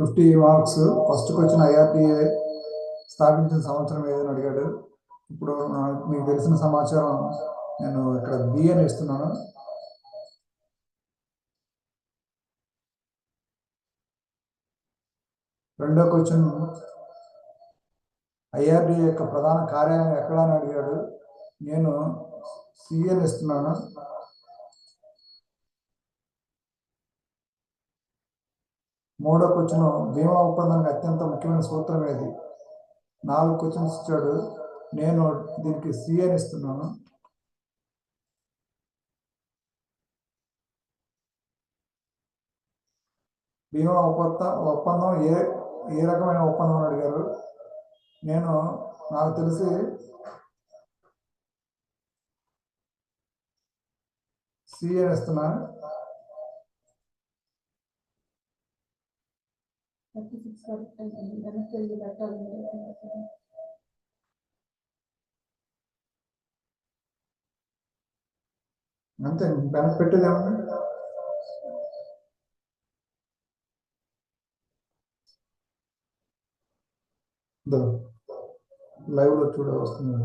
Fifty marks. First వచ్చిన ఐఆర్టీఏ స్థాపించిన సంవత్సరం ఏదని అడిగాడు. ఇప్పుడు నాకు మీకు తెలిసిన సమాచారం నేను ఇక్కడ బి అని ఇస్తున్నాను. రెండో క్వశ్చన్ ఐఆర్డి యొక్క ప్రధాన కార్యాలయం ఎక్కడ అని అడిగాడు. నేను సిఎన్ ఇస్తున్నాను. మూడో క్వశ్చన్ బీమా ఒప్పందానికి అత్యంత ముఖ్యమైన సూత్రం ఏది? నాలుగు క్వశ్చన్స్ ఇచ్చాడు. నేను దీనికి సిఎన్ ఇస్తున్నాను. బీమా ఒప్పంద ఒప్పందం ఏ ఏ రకమైన ఒప్పందం అడిగారు? నేను నాకు తెలిసి సిఎన్ ఇస్తున్నాను థర్టీ సిక్స్ కరెక్ట్ అండి వెనక్కి వెళ్ళి పెట్టాలి అంతే వెనక్కి పెట్టేదేమన్నా లైవ్లో లైవ్లో చూడ వస్తుంది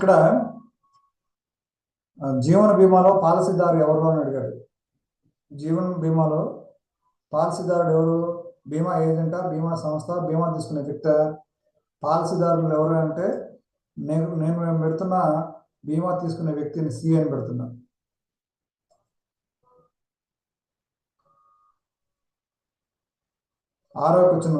ఇక్కడ జీవన బీమాలో పాలసీదారు ఎవరు అని అడిగాడు. జీవన బీమాలో పాలసీదారుడు ఎవరు? బీమా ఏజెంటా? బీమా సంస్థ? బీమా తీసుకునే వ్యక్తి? పాలసీదారులు ఎవరు అంటే నేను నేను పెడుతున్న బీమా తీసుకునే వ్యక్తిని సి అని పెడుతున్నా. ఆరో క్వశ్చన్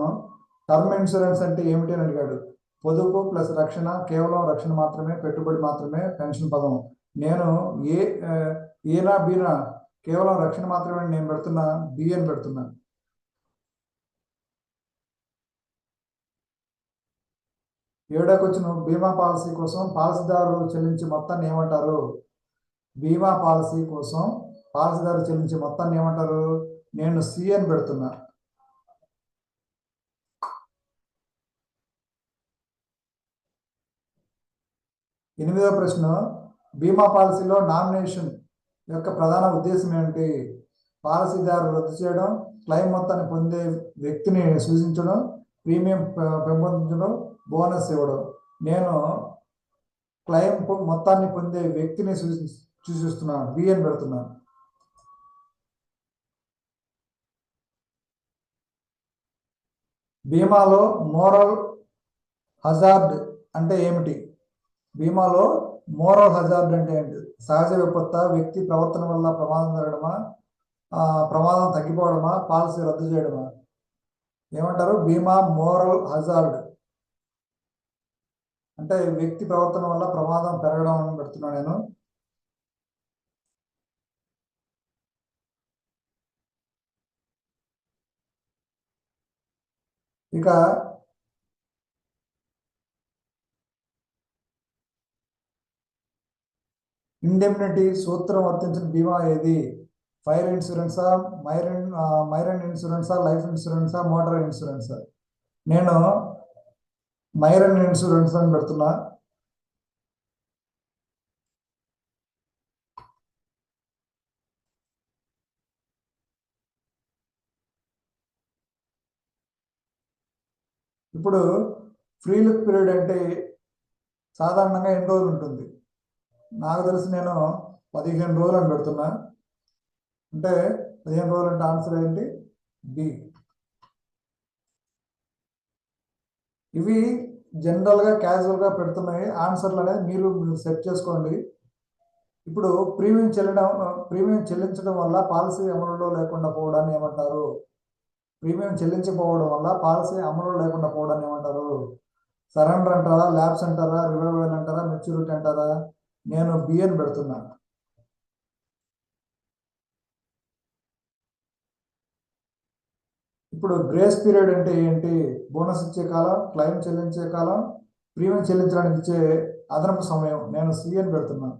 టర్మ్ ఇన్సూరెన్స్ అంటే ఏమిటి అని అడిగాడు. పొదుపు ప్లస్ రక్షణ కేవలం రక్షణ మాత్రమే పెట్టుబడి మాత్రమే పెన్షన్ పదం. నేను ఏ ఏనా బీనా కేవలం రక్షణ మాత్రమే నేను పెడుతున్నా బి అని పెడుతున్నా. ఏడో బీమా పాలసీ కోసం పాలసీదారు చెల్లించే మొత్తాన్ని ఏమంటారు? బీమా పాలసీ కోసం పాలసీదారు చెల్లించే మొత్తాన్ని ఏమంటారు? నేను సి అని పెడుతున్నా. ఎనిమిదో ప్రశ్న బీమా పాలసీలో నామినేషన్ యొక్క ప్రధాన ఉద్దేశం ఏమిటి? పాలసీదారు రద్దు చేయడం క్లెయిమ్ మొత్తాన్ని పొందే వ్యక్తిని సూచించడం ప్రీమియం పెంపొందించడం బోనస్ ఇవ్వడం. నేను క్లెయిమ్ మొత్తాన్ని పొందే వ్యక్తిని సూచి సూచిస్తున్నాను. బిఎన్ పెడుతున్నాను. బీమాలో మోరల్ హజార్డ్ అంటే ఏమిటి? బీమాలో మోరల్ హజార్డ్ అంటే ఏంటి? సహజ విపత్త వ్యక్తి ప్రవర్తన వల్ల ప్రమాదం జరగడమా? ప్రమాదం తగ్గిపోవడమా? పాలసీ రద్దు చేయడమా? ఏమంటారు? బీమా మోరల్ హజార్డ్ అంటే వ్యక్తి ప్రవర్తన వల్ల ప్రమాదం పెరగడం అని పెడుతున్నా నేను. ఇక ఇండెమ్నిటీ సూత్రం వర్తించిన బీమా ఏది? ఫైర్ ఇన్సూరెన్సా మైరన్ మైరన్ ఇన్సూరెన్సా లైఫ్ ఇన్సూరెన్సా మోటార్ ఇన్సూరెన్సా? నేను మైరన్ ఇన్సూరెన్స్ అని పెడుతున్నా. ఇప్పుడు ఫ్రీ లుక్ పీరియడ్ అంటే సాధారణంగా ఎన్ని రోజులు ఉంటుంది? నాకు తెలిసి నేను పదిహేను రోజులు అని పెడుతున్నా. అంటే పదిహేను రోజులు అంటే ఆన్సర్ ఏంటి? బి ఇవి జనరల్గా క్యాజువల్గా పెడుతున్నాయి. ఆన్సర్లు అనేది మీరు సెట్ చేసుకోండి. ఇప్పుడు ప్రీమియం చెల్లడం ప్రీమియం చెల్లించడం వల్ల పాలసీ అమలులో లేకుండా పోవడాన్ని ఏమంటారు? ప్రీమియం చెల్లించకపోవడం వల్ల పాలసీ అమలు లేకుండా పోవడాన్ని ఏమంటారు? సరెండర్ అంటారా? ల్యాబ్స్ అంటారా? రివైవల్ అంటారా? మెచ్యూరిటీ అంటారా? నేను బిఎన్ పెడుతున్నాను ఇప్పుడు గ్రేస్ పీరియడ్ అంటే ఏంటి? బోనస్ ఇచ్చే కాలం క్లైమ్ చెల్లించే కాలం ప్రీమియం చెల్లించడానికి ఇచ్చే అదనపు సమయం. నేను సిఎన్ పెడుతున్నాను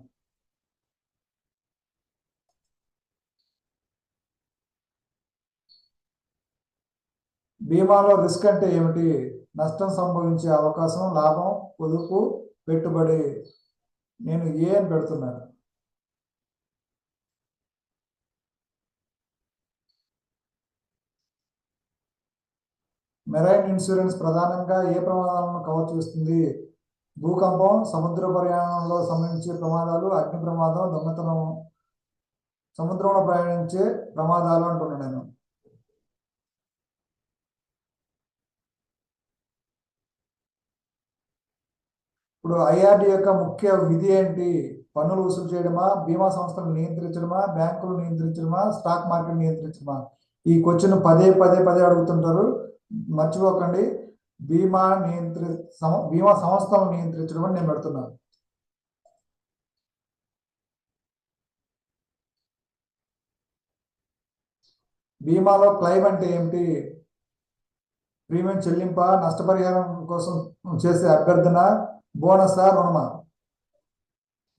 బీమాలో రిస్క్ అంటే ఏమిటి? నష్టం సంభవించే అవకాశం లాభం పొదుపు పెట్టుబడి. నేను ఏ అని పెడుతున్నాను? మెరైన్ ఇన్సూరెన్స్ ప్రధానంగా ఏ ప్రమాదాలను కవర్ చేస్తుంది? భూకంపం సముద్ర ప్రయాణంలో సంబంధించే ప్రమాదాలు అగ్ని ప్రమాదం దొంగతనం సముద్రంలో ప్రయాణించే ప్రమాదాలు అంటున్నాను నేను. ఇప్పుడు ఐఆర్డి యొక్క ముఖ్య విధి ఏంటి? పన్నులు వసూలు చేయడమా? బీమా సంస్థలను నియంత్రించడమా? బ్యాంకులు నియంత్రించడమా? Stock market నియంత్రించడమా? ఈ క్వశ్చన్ పదే పదే పదే అడుగుతుంటారు. మర్చిపోకండి. బీమా నియంత్రి బీమా సంస్థలను నియంత్రించడం అని నేను పెడుతున్నాను బీమాలో క్లైమ్ అంటే ఏమిటి? ప్రీమియం చెల్లింప? నష్టపరిహారం కోసం చేసే అభ్యర్థన? బోనసా రుణమా?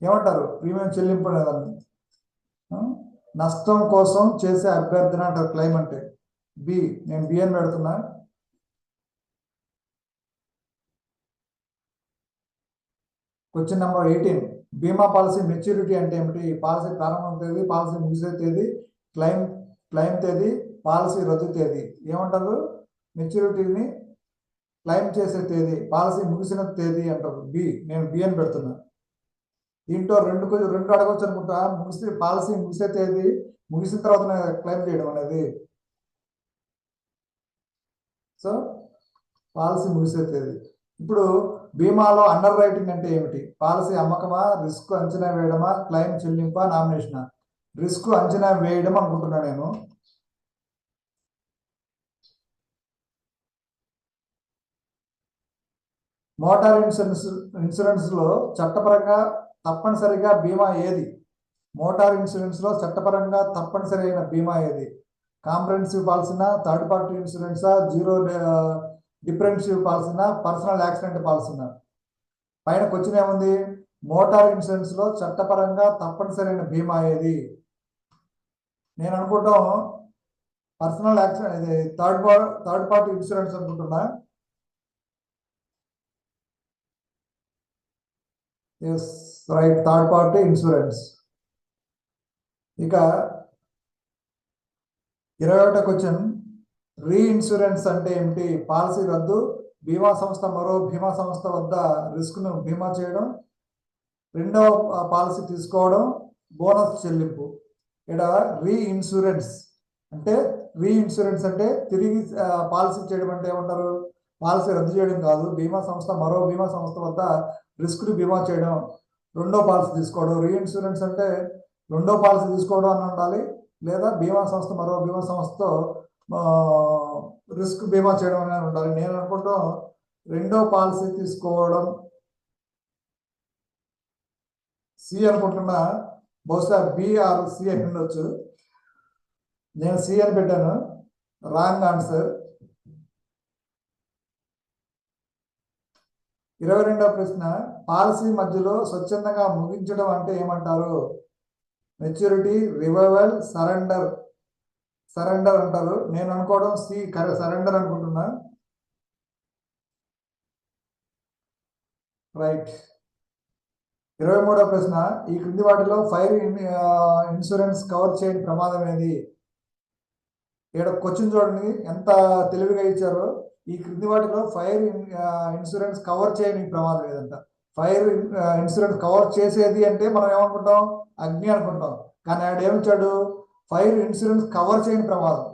ఏమంటారు? ప్రీమియం చెల్లింపు అనేదాన్ని నష్టం కోసం చేసే అభ్యర్థన అంటారు క్లైమ్ అంటే బి నేను బి అని పెడుతున్నా. క్వశ్చన్ నెంబర్ ఎయిటీన్ బీమా పాలసీ మెచ్యూరిటీ అంటే ఏమిటి? పాలసీ ప్రారంభం తేదీ పాలసీ ముగిసే తేదీ క్లైమ్ క్లైమ్ తేదీ పాలసీ రద్దు తేదీ. ఏమంటారు? మెచ్యూరిటీని క్లైమ్ చేసే తేదీ పాలసీ ముగిసిన తేదీ అంటారు బి నేను బి అని పెడుతున్నా. దీంట్లో రెండు రెండు అడగవచ్చు అనుకుంటా. ముగిసి పాలసీ ముగిసే తేదీ ముగిసిన తర్వాత క్లైమ్ చేయడం అనేది. సో పాలసీ ముగిసే తేదీ. ఇప్పుడు బీమాలో అండర్ రైటింగ్ అంటే ఏమిటి? పాలసీ అమ్మకమా రిస్క్ అంచనా వేయడమా క్లైమ్ చెల్లింపా నామినేషనా? రిస్క్ అంచనా వేయడం అనుకుంటున్నా నేను. మోటార్ ఇన్సూరెన్స్ ఇన్సూరెన్స్లో చట్టపరంగా తప్పనిసరిగా బీమా ఏది? మోటార్ ఇన్సూరెన్స్లో చట్టపరంగా తప్పనిసరి అయిన బీమా ఏది? కాంప్రహెన్సివ్ పాలసీనా థర్డ్ పార్టీ ఇన్సూరెన్సా జీరో డిఫరెన్షియల్ పాలసీనా పర్సనల్ యాక్సిడెంట్ పాలసీనా? పైన క్వశ్చన్ ఏముంది? మోటార్ ఇన్సూరెన్స్లో చట్టపరంగా తప్పనిసరైన బీమా ఏది? నేను అనుకుంటాం పర్సనల్ యాక్సిడెంట్ ఇది థర్డ్ థర్డ్ పార్టీ ఇన్సూరెన్స్ అనుకుంటున్నా. Yes right third party insurance ఇక ఇరవై ఒకటో క్వశ్చన్ రీ ఇన్సూరెన్స్ అంటే ఏమిటి? పాలసీ రద్దు బీమా సంస్థ మరో బీమా సంస్థ వద్ద రిస్క్ను బీమా చేయడం. రెండవ పాలసీ తీసుకోవడం బోనస్ చెల్లింపు. ఇక్కడ రీ ఇన్సూరెన్స్ అంటే రీ ఇన్సూరెన్స్ అంటే తిరిగి పాలసీ చేయడం అంటే ఏమంటారు? పాలసీ రద్దు చేయడం కాదు. బీమా సంస్థ మరో బీమా సంస్థ వద్ద రిస్క్ని బీమా చేయడం రెండో పాలసీ తీసుకోవడం. రీ ఇన్సూరెన్స్ అంటే రెండో పాలసీ తీసుకోవడం అని ఉండాలి. లేదా బీమా సంస్థ మరో బీమా సంస్థతో రిస్క్ బీమా చేయడం అనేది ఉండాలి. నేను అనుకుంటాం రెండో పాలసీ తీసుకోవడం సి అనుకుంటున్నా. బహుశా బిఆర్ సి అని ఉండొచ్చు. నేను సి అని పెట్టాను. Wrong answer. ఇరవై రెండవ ప్రశ్న పాలసీ మధ్యలో స్వచ్ఛందంగా ముగించడం అంటే ఏమంటారు? మెచ్యూరిటీ రివైవల్ సరెండర్ సరెండర్ అంటారు. నేను అనుకోవడం సి సరెండర్ అనుకుంటున్నా. రైట్ ఇరవై మూడవ ప్రశ్న ఈ క్రింది వాటిలో ఫైర్ ఇన్సూరెన్స్ కవర్ చేయని ప్రమాదం ఏది? ఇక్కడ క్వశ్చన్ చూడండి. ఎంత తెలివిగా ఇచ్చారో. ఈ క్రింది వాటిలో ఫైర్ ఇన్సూరెన్స్ కవర్ చేయని ప్రమాదం ఏదంట? ఫైర్ ఇన్సూరెన్స్ కవర్ చేసేది అంటే మనం ఏమనుకుంటాం? అగ్ని అనుకుంటాం. కానీ ఆడ ఏమిచ్చాడు? ఫైర్ ఇన్సూరెన్స్ కవర్ చేయని ప్రమాదం.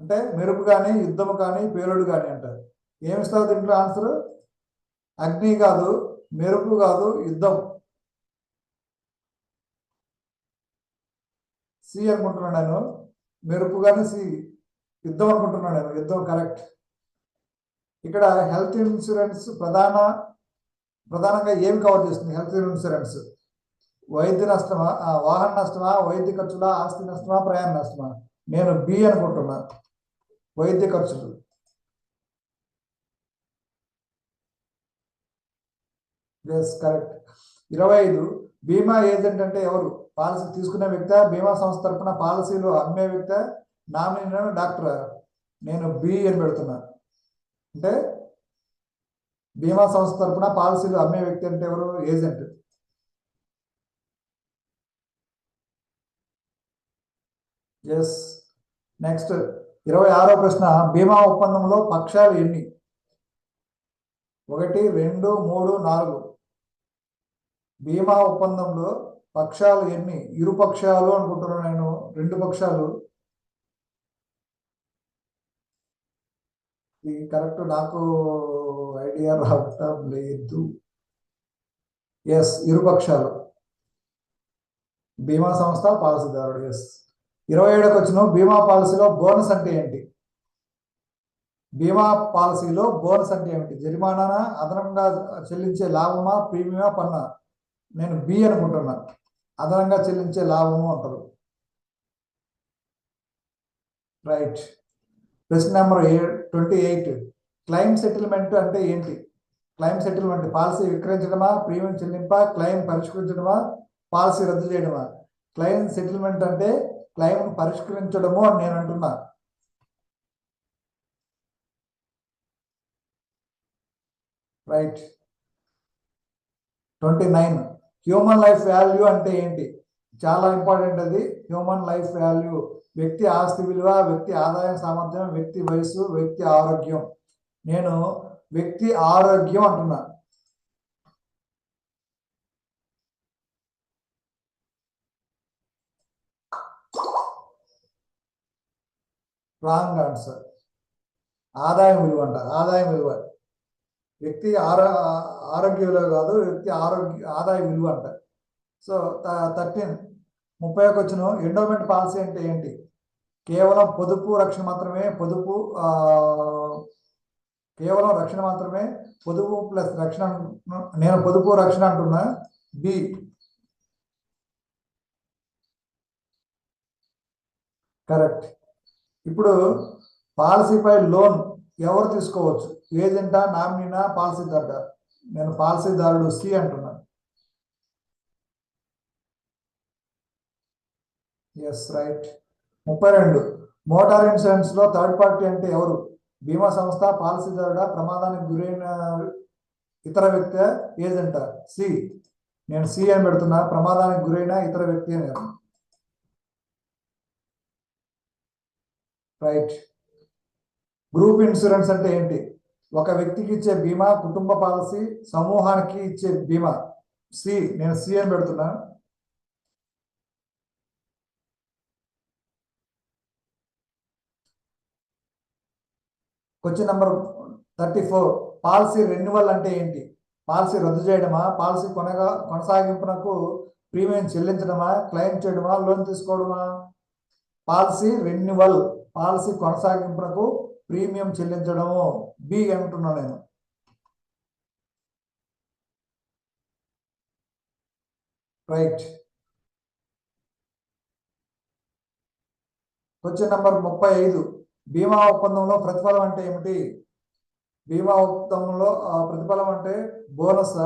అంటే మెరుపు కానీ యుద్ధము కానీ పేలుడు కానీ అంటారు. ఏమిస్తావు దీంట్లో ఆన్సర్ అగ్ని కాదు మెరుపు కాదు యుద్ధం. సి అనుకుంటున్నాను నేను. మెరుపు కానీ సి. యుద్ధం అనుకుంటున్నాడు నేను యుద్ధం కరెక్ట్. ఇక్కడ హెల్త్ ఇన్సూరెన్స్ ప్రధాన ప్రధానంగా ఏమి కవర్ చేస్తుంది? Health insurance. వైద్య నష్టమా వాహన నష్టమా వైద్య ఖర్చులా ఆస్తి నష్టమా ప్రయాణ నష్టమా? నేను బి అనుకుంటున్నా. వైద్య ఖర్చులు. ఎస్ కరెక్ట్ ఇరవై ఐదు బీమా ఏజెంట్ అంటే ఎవరు? పాలసీ తీసుకునే వ్యక్తి బీమా సంస్థ తరపున పాలసీలు అమ్మే వ్యక్తి నామినీ డాక్టర్ నేను బి అని పెడుతున్నా. అంటే బీమా సంస్థ తరపున పాలసీలు అమ్మే వ్యక్తి అంటే ఎవరు? ఏజెంట్. ఎస్ నెక్స్ట్ ఇరవై ఆరో ప్రశ్న. బీమా ఒప్పందంలో పక్షాలు ఎన్ని? ఒకటి రెండు మూడు నాలుగు. బీమా ఒప్పందంలో పక్షాలు ఎన్ని? ఇరు పక్షాలు అనుకుంటున్నాను నేను. రెండు పక్షాలు. ఇది కరెక్ట్ నాకు ఐడియా రావటం లేదు. ఎస్ ఇరుపక్షాలు. బీమా సంస్థ పాలసీదారుడు ఎస్ ఇరవై ఏడుకి వచ్చిన బీమా పాలసీలో బోనస్ అంటే ఏంటి? బీమా పాలసీలో బోనస్ అంటే ఏమిటి? జరిమానా అదనంగా చెల్లించే లాభమా ప్రీమియమా పన్నా నేను బి అనుకుంటున్నా. అదనంగా చెల్లించే లాభము అంటారు. రైట్ ప్రశ్న number twenty eight claim settlement అంటే ఏంటి? క్లైమ్ సెటిల్మెంట్ పాలసీ విక్రయించడమా? ప్రీమియం చెల్లింపా? క్లైమ్ పరిష్కరించడమా? పాలసీ రద్దు చేయడమా? క్లైమ్ సెటిల్మెంట్ అంటే క్లైమ్ పరిష్కరించడము అని నేను అంటున్నా. Right twenty nine human life value అంటే ఏంటి? చాలా ఇంపార్టెంట్ అది. హ్యూమన్ లైఫ్ వాల్యూ వ్యక్తి ఆస్తి విలువ వ్యక్తి ఆదాయం సామర్థ్యం వ్యక్తి వయసు వ్యక్తి ఆరోగ్యం. నేను వ్యక్తి ఆరోగ్యం అంటున్నా. Wrong answer. ఆదాయం విలువ అంట ఆదాయం విలువ. వ్యక్తి ఆరో ఆరోగ్య విలువ కాదు వ్యక్తి ఆరోగ్య ఆదాయ విలువ అంట. సో థర్టీన్ ముప్పై ఒక వచ్చిన ఎండోమెంట్ పాలసీ అంటే ఏంటి? కేవలం పొదుపు రక్షణ మాత్రమే పొదుపు కేవలం రక్షణ మాత్రమే పొదుపు ప్లస్ రక్షణ నేను పొదుపు రక్షణ అంటున్నా. బి కరెక్ట్ ఇప్పుడు పాలసీపై లోన్ ఎవరు తీసుకోవచ్చు? ఏజెంటా నామినీనా పాలసీదారుడా? నేను పాలసీదారుడు సి అంటున్నాను ఎస్ రైట్ ముప్పై రెండు. మోటార్ ఇన్సూరెన్స్లో థర్డ్ పార్టీ అంటే ఎవరు? బీమా సంస్థ పాలసీదారుడా ప్రమాదానికి గురైన ఇతర వ్యక్తి ఏజెంటా? సి. నేను సి అని పెడుతున్నా. ప్రమాదానికి గురైన ఇతర వ్యక్తి అని. రైట్. గ్రూప్ ఇన్సూరెన్స్ అంటే ఏంటి? ఒక వ్యక్తికి ఇచ్చే బీమా కుటుంబ పాలసీ సమూహానికి ఇచ్చే బీమా. సి. నేను సి అని పెడుతున్నా. Question number thirty four policy renewal అంటే ఏంటి? పాలసీ రద్దు చేయడమా? పాలసీ కొనగా కొనసాగింపునకు ప్రీమియం చెల్లించడమా? క్లెయిమ్ చేయడమా? లోన్ తీసుకోవడమా? పాలసీ రెన్యువల్ పాలసీ కొనసాగింపునకు ప్రీమియం చెల్లించడము. బి అంటున్నా నేను? రైట్ క్వశ్చన్ నెంబర్ ముప్పై ఐదు. బీమా ఒప్పందంలో ప్రతిఫలం అంటే ఏమిటి? బీమా ఒప్పందంలో ఆ, ప్రతిఫలం అంటే బోనస్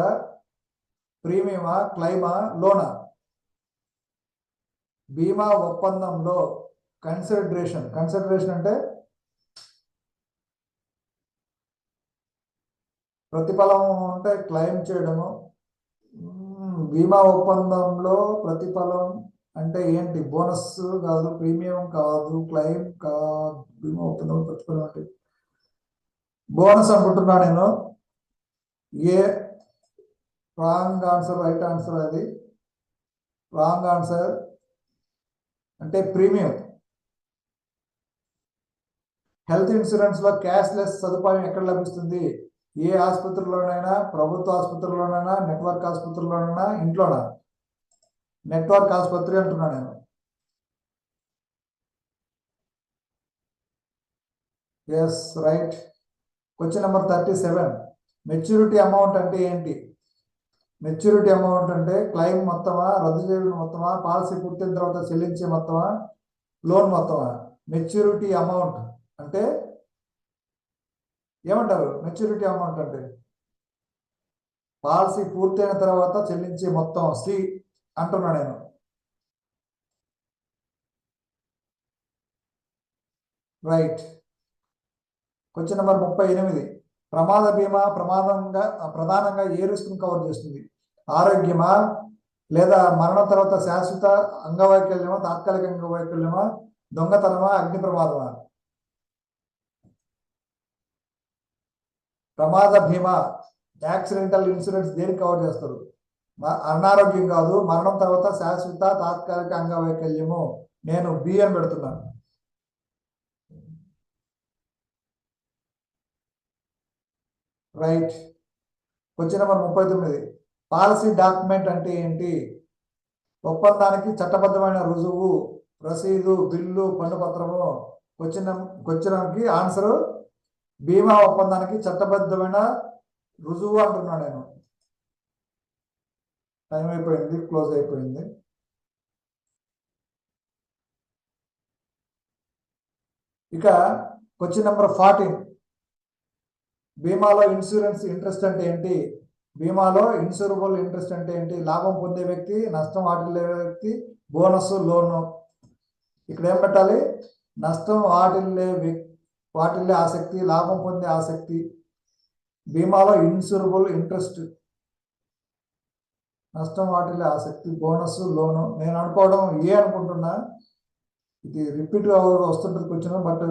ప్రీమియమా క్లైమా లోనా. బీమా ఒప్పందంలో కన్సిడరేషన్. కన్సిడరేషన్ అంటే ప్రతిఫలం అంటే క్లెయిమ్ చేయడము. బీమా ఒప్పందంలో ప్రతిఫలం అంటే ఏంటి? బోనస్ కాదు ప్రీమియం కాదు క్లెయిమ్ కాదు బీమా ఒప్పందంలో ప్రతిఫలం అంటే బోనస్ అనుకుంటున్నా నేను. ఏ రాంగ్ ఆన్సర్ రైట్ ఆన్సర్ అది? రాంగ్ ఆన్సర్ అంటే ప్రీమియం. హెల్త్ ఇన్సూరెన్స్లో క్యాష్ క్యాష్లెస్ సదుపాయం ఎక్కడ లభిస్తుంది? ఏ ఆసుపత్రిలోనైనా ప్రభుత్వ ఆసుపత్రిలోనైనా నెట్వర్క్ ఆసుపత్రిలోనైనా ఇంట్లోనా? నెట్వర్క్ ఆసుపత్రి అంటున్నాను నేను yes right question number thirty seven maturity amount అంటే ఏంటి? మెచ్యూరిటీ అమౌంట్ అంటే క్లైమ్ మొత్తమా రద్దు చేయడం మొత్తమా పాలసీ పూర్తయిన తర్వాత చెల్లించే మొత్తమా లోన్ మొత్తమా? మెచ్యూరిటీ అమౌంట్ అంటే ఏమంటారు? మెచ్యూరిటీ అమౌంట్ అంటే? పాలసీ పూర్తయిన తర్వాత చెల్లించే మొత్తం సి అంటున్నాడు నేను రైట్ క్వశ్చన్ నెంబర్ ముప్పై ఎనిమిది. ప్రమాద బీమా ప్రమాదంగా ప్రధానంగా ఏ రిస్క్ కవర్ చేస్తుంది? ఆరోగ్యమా? లేదా మరణం తర్వాత శాశ్వత అంగవైకల్యమా తాత్కాలిక అంగవైకల్యమా? దొంగతనమా? అగ్ని ప్రమాదమా? ప్రమాద బీమా యాక్సిడెంటల్ ఇన్సూరెన్స్ దేనికి కవర్ చేస్తారు? అనారోగ్యం కాదు మరణం తర్వాత శాశ్వత తాత్కాలిక అంగవైకల్యము నేను బి అని పెడుతున్నాను. రైట్. క్వశ్చన్ నెంబర్ ముప్పై తొమ్మిది. పాలసీ డాక్యుమెంట్ అంటే ఏంటి? ఒప్పందానికి చట్టబద్ధమైన రుజువు రసీదు బిల్లు పన్ను పత్రము. క్వశ్చన్ క్వశ్చన్కి ఆన్సర్ బీమా ఒప్పందానికి చట్టబద్ధమైన రుజువు అంటున్నాను నేను. టైం అయిపోయింది క్లోజ్ అయిపోయింది. ఇక క్వశ్చన్ నెంబర్ ఫార్టీన్. బీమాలో ఇన్సూరెన్స్ ఇంట్రెస్ట్ అంటే ఏంటి? బీమాలో ఇన్సూరబుల్ ఇంట్రెస్ట్ అంటే ఏంటి? లాభం పొందే వ్యక్తి నష్టం వాటిల్లే వ్యక్తి బోనస్ లోను. ఇక్కడ ఏం పెట్టాలి? నష్టం వాటిల్లే వ్యక్- వాటిల్లే ఆసక్తి లాభం పొందే ఆసక్తి. బీమాలో ఇన్సూరబుల్ ఇంట్రెస్ట్ నష్టం వాటిల్లే ఆసక్తి బోనస్ లోను. నేను అనుకోవడం ఏ అనుకుంటున్నా ఇది రిపీట్ వస్తుంటుంది క్వశ్చన్ బట్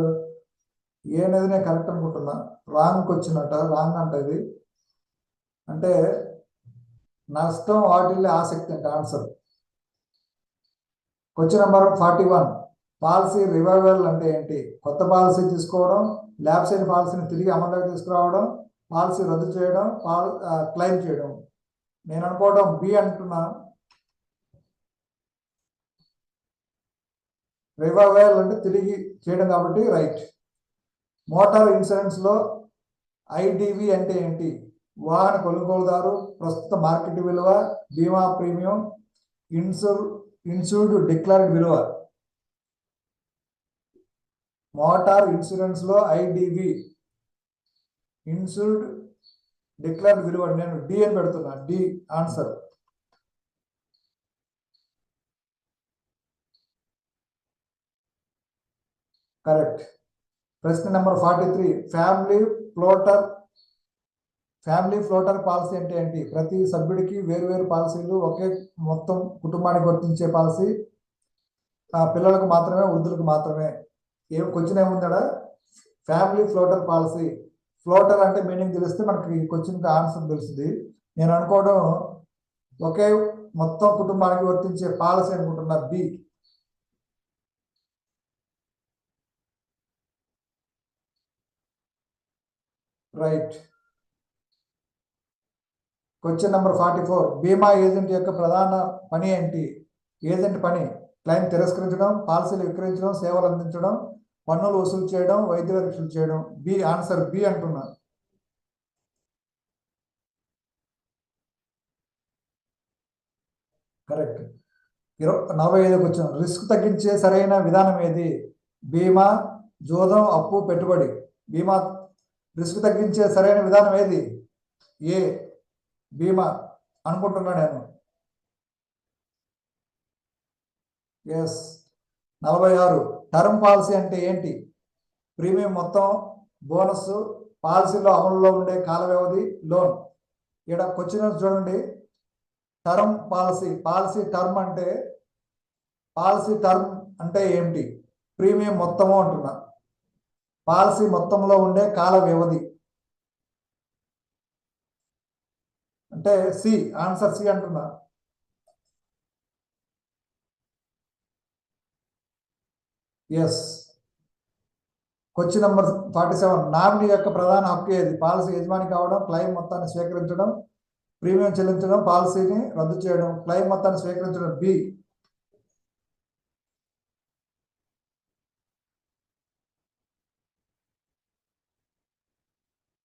ఏ అనేది నేను కరెక్ట్ అనుకుంటున్నా. రాంగ్ వచ్చినట్ట రాంగ్ అంట ఇది. అంటే నష్టం వాటిల్లే ఆసక్తి అంటే answer. Question number forty one policy revival అంటే ఏంటి? కొత్త పాలసీ తీసుకోవడం ల్యాబ్స్ అయిన పాలసీని తిరిగి అమల్లోకి తీసుకురావడం పాలసీ రద్దు చేయడం పాల క్లెయిమ్ చేయడం. నేను అనుకోవడం బి అంటున్నా రివైవల్ అంటే తిరిగి చేయడం కాబట్టి రైట్ మోటార్ ఇన్సూరెన్స్లో ఐడివి అంటే ఏంటి? వాహన కొనుగోలుదారు ప్రస్తుత మార్కెట్ విలువ బీమా ప్రీమియం ఇన్సూర్ ఇన్సూర్డ్ డిక్లైర్డ్ విలువ. మోటార్ ఇన్సూరెన్స్లో ఐడివి ఇన్సూర్డ్ డిక్లర్డ్ విలువ నేను డి అని పెడుతున్నా. డి ఆన్సర్ కరెక్ట్ ప్రశ్న number forty three family floater family floater policy అంటే ఏంటి? ప్రతి సభ్యుడికి వేరు వేరు పాలసీలు ఒకే మొత్తం కుటుంబానికి వర్తించే పాలసీ. ఆ పిల్లలకు మాత్రమే వృద్ధులకు మాత్రమే. ఏం క్వశ్చన్ ఏముందా ఫ్యామిలీ ఫ్లోటర్ పాలసీ ఫ్లోటర్ అంటే మీనింగ్ తెలిస్తే మనకి క్వశ్చన్కి ఆన్సర్ తెలుస్తుంది. నేను అనుకోవడం ఒకే మొత్తం కుటుంబానికి వర్తించే పాలసీ అనుకుంటున్నా B right question number forty four బీమా ఏజెంట్ యొక్క ప్రధాన పని ఏంటి? ఏజెంట్ పని క్లైమ్ తిరస్కరించడం పాలసీలు విక్రయించడం సేవలు అందించడం పన్నులు వసూలు చేయడం వైద్య పరీక్షలు చేయడం బి ఆన్సర్ బి అంటున్నారు. కరెక్ట్ ఇరవై నలభై ఐదుకి వచ్చిన రిస్క్ తగ్గించే సరైన విధానం ఏది? బీమా జోదం అప్పు పెట్టుబడి. బీమా రిస్క్ తగ్గించే సరైన విధానం ఏది? ఏ? బీమా అనుకుంటున్నా నేను. ఎస్ నలభై ఆరు. టర్మ్ పాలసీ అంటే ఏంటి? ప్రీమియం మొత్తం బోనస్ పాలసీలో అమలులో ఉండే కాల వ్యవధి లోన్. ఇక్కడ క్వశ్చన్ చూడండి. టర్మ్ పాలసీ పాలసీ టర్మ్ అంటే పాలసీ టర్మ్ అంటే ఏమిటి? ప్రీమియం మొత్తము అంటున్నా. పాలసీ మొత్తంలో ఉండే కాల వ్యవధి. అంటే సి ఆన్సర్ సి అంటున్నా. Yes question number forty seven nominee యొక్క ప్రధాన హక్కు ఏది? పాలసీ యజమాని కావడం క్లెయిమ్ మొత్తాన్ని స్వీకరించడం ప్రీమియం చెల్లించడం పాలసీని రద్దు చేయడం క్లెయిమ్ మొత్తాన్ని స్వీకరించడం. బి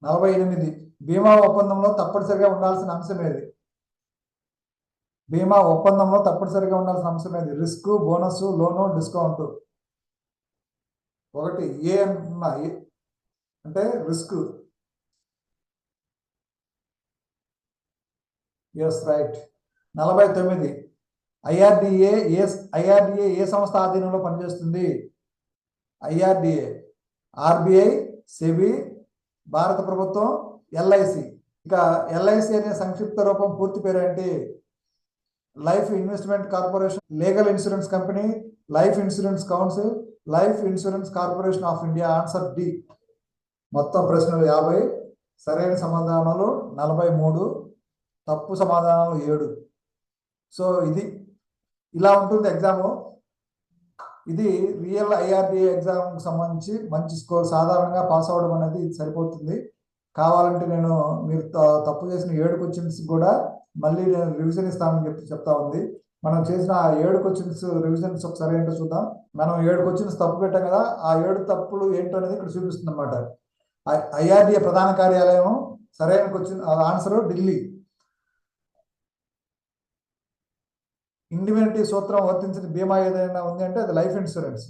నలభై ఎనిమిది. బీమా ఒప్పందంలో తప్పనిసరిగా ఉండాల్సిన అంశం ఏది? బీమా ఒప్పందంలో తప్పనిసరిగా ఉండాల్సిన అంశం ఏది? రిస్క్ బోనస్ లోను డిస్కౌంట్ ఒకటి ఏ అంటున్నా అంటే రిస్క్ ఎస్ రైట్ నలభై తొమ్మిది. ఐఆర్డిఏ ఏ ఐఆర్డిఏ ఏ సంస్థ ఆధీనంలో పనిచేస్తుంది? ఐఆర్డిఏ ఆర్బిఐ సెబి భారత ప్రభుత్వం ఎల్ఐసి ఇక ఎల్ఐసి అనే సంక్షిప్త రూపం పూర్తి పేరు ఏంటి? Life investment corporation legal insurance company life insurance council life insurance corporation of India answer D. మొత్తం ప్రశ్నలు యాభై సరైన సమాధానాలు నలభై మూడు తప్పు సమాధానాలు ఏడు. సో ఇది ఇలా ఉంటుంది ఎగ్జాము. ఇది రియల్ ఐఆర్డిఏ ఎగ్జామ్కి సంబంధించి మంచి స్కోర్ సాధారణంగా పాస్ అవ్వడం అనేది సరిపోతుంది. కావాలంటే నేను మీరు త- తప్పు చేసిన ఏడు క్వశ్చన్స్ కూడా మళ్ళీ నేను రివిజన్ ఇస్తానని చెప్పి చెప్తా ఉంది. మనం చేసిన ఆ ఏడు క్వశ్చన్స్ రివిజన్స్ ఒకసారి ఏంటో చూద్దాం. మనం ఏడు క్వశ్చన్స్ తప్పు పెట్టాం కదా ఆ ఏడు తప్పులు ఏంటో అనేది ఇక్కడ చూపిస్తుంది అనమాట ఐఆర్డిఏ ప్రధాన కార్యాలయం సరైన క్వశ్చన్ ఆన్సర్ ఢిల్లీ. ఇండివినిటీ సూత్రం వర్తించిన బీమా ఏదైనా ఉంది అంటే అది లైఫ్ ఇన్సూరెన్స్.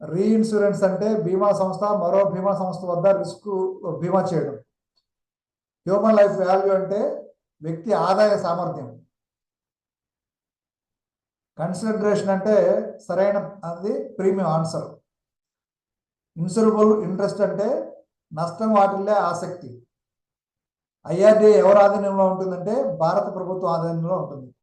రీ ఇన్సూరెన్స్ అంటే బీమా సంస్థ మరో బీమా సంస్థ వద్ద రిస్క్ బీమా చేయడం. హ్యూమన్ లైఫ్ వాల్యూ అంటే వ్యక్తి ఆదాయ సామర్థ్యం. కన్సిడరేషన్ అంటే సరైన అది ప్రీమియం ఆన్సర్. ఇన్సూరబుల్ ఇంట్రెస్ట్ అంటే నష్టం వాటిల్లే ఆసక్తి. ఐఆర్డీఏ ఎవరి ఆధీనంలో ఉంటుందంటే భారత ప్రభుత్వ ఆధీనంలో ఉంటుంది.